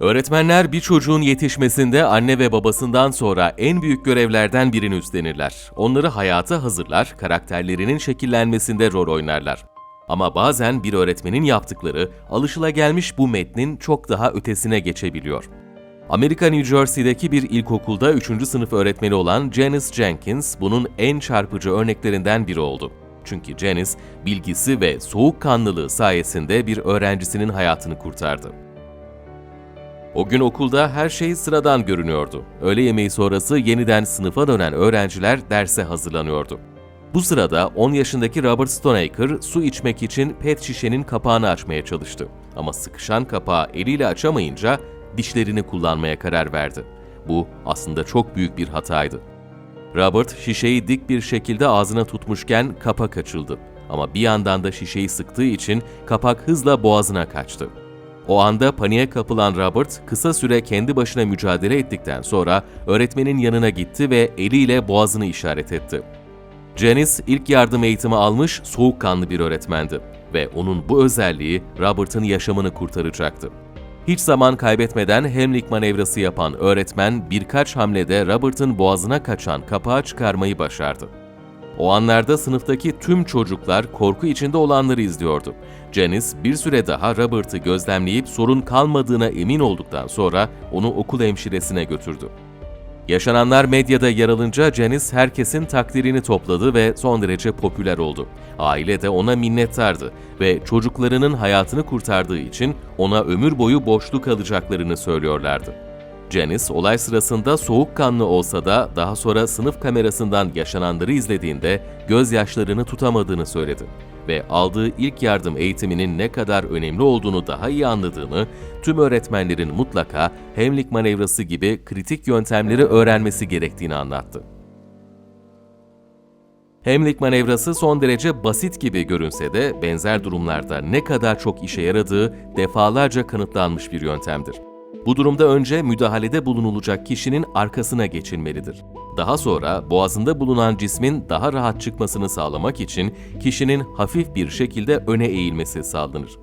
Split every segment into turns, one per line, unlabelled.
Öğretmenler bir çocuğun yetişmesinde anne ve babasından sonra en büyük görevlerden birini üstlenirler. Onları hayata hazırlar, karakterlerinin şekillenmesinde rol oynarlar. Ama bazen bir öğretmenin yaptıkları alışılagelmiş bu metnin çok daha ötesine geçebiliyor. Amerika New Jersey'deki bir ilkokulda 3. sınıf öğretmeni olan Janice Jenkins bunun en çarpıcı örneklerinden biri oldu. Çünkü Janice bilgisi ve soğukkanlılığı sayesinde bir öğrencisinin hayatını kurtardı. O gün okulda her şey sıradan görünüyordu. Öğle yemeği sonrası yeniden sınıfa dönen öğrenciler derse hazırlanıyordu. Bu sırada 10 yaşındaki Robert Stoneacre su içmek için pet şişenin kapağını açmaya çalıştı. Ama sıkışan kapağı eliyle açamayınca dişlerini kullanmaya karar verdi. Bu aslında çok büyük bir hataydı. Robert şişeyi dik bir şekilde ağzına tutmuşken kapak açıldı. Ama bir yandan da şişeyi sıktığı için kapak hızla boğazına kaçtı. O anda paniğe kapılan Robert kısa süre kendi başına mücadele ettikten sonra öğretmenin yanına gitti ve eliyle boğazını işaret etti. Janice ilk yardım eğitimi almış soğukkanlı bir öğretmendi ve onun bu özelliği Robert'ın yaşamını kurtaracaktı. Hiç zaman kaybetmeden Heimlich manevrası yapan öğretmen birkaç hamlede Robert'ın boğazına kaçan kapağı çıkarmayı başardı. O anlarda sınıftaki tüm çocuklar korku içinde olanları izliyordu. Janice bir süre daha Robert'ı gözlemleyip sorun kalmadığına emin olduktan sonra onu okul hemşiresine götürdü. Yaşananlar medyada yer alınca Janice herkesin takdirini topladı ve son derece popüler oldu. Aile de ona minnettardı ve çocuklarının hayatını kurtardığı için ona ömür boyu borçlu kalacaklarını söylüyorlardı. Janice olay sırasında soğukkanlı olsa da daha sonra sınıf kamerasından yaşananları izlediğinde gözyaşlarını tutamadığını söyledi ve aldığı ilk yardım eğitiminin ne kadar önemli olduğunu daha iyi anladığını, tüm öğretmenlerin mutlaka Heimlich manevrası gibi kritik yöntemleri öğrenmesi gerektiğini anlattı. Heimlich manevrası son derece basit gibi görünse de benzer durumlarda ne kadar çok işe yaradığı defalarca kanıtlanmış bir yöntemdir. Bu durumda önce müdahalede bulunulacak kişinin arkasına geçilmelidir. Daha sonra boğazında bulunan cismin daha rahat çıkmasını sağlamak için kişinin hafif bir şekilde öne eğilmesi sağlanır.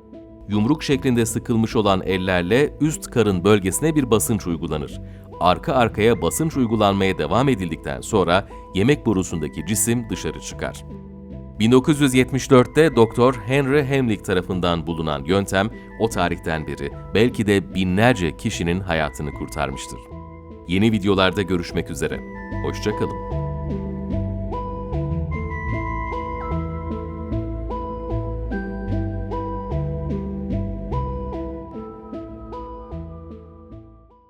Yumruk şeklinde sıkılmış olan ellerle üst karın bölgesine bir basınç uygulanır. Arka arkaya basınç uygulanmaya devam edildikten sonra yemek borusundaki cisim dışarı çıkar. 1974'te Doktor Henry Heimlich tarafından bulunan yöntem o tarihten beri belki de binlerce kişinin hayatını kurtarmıştır. Yeni videolarda görüşmek üzere. Hoşçakalın.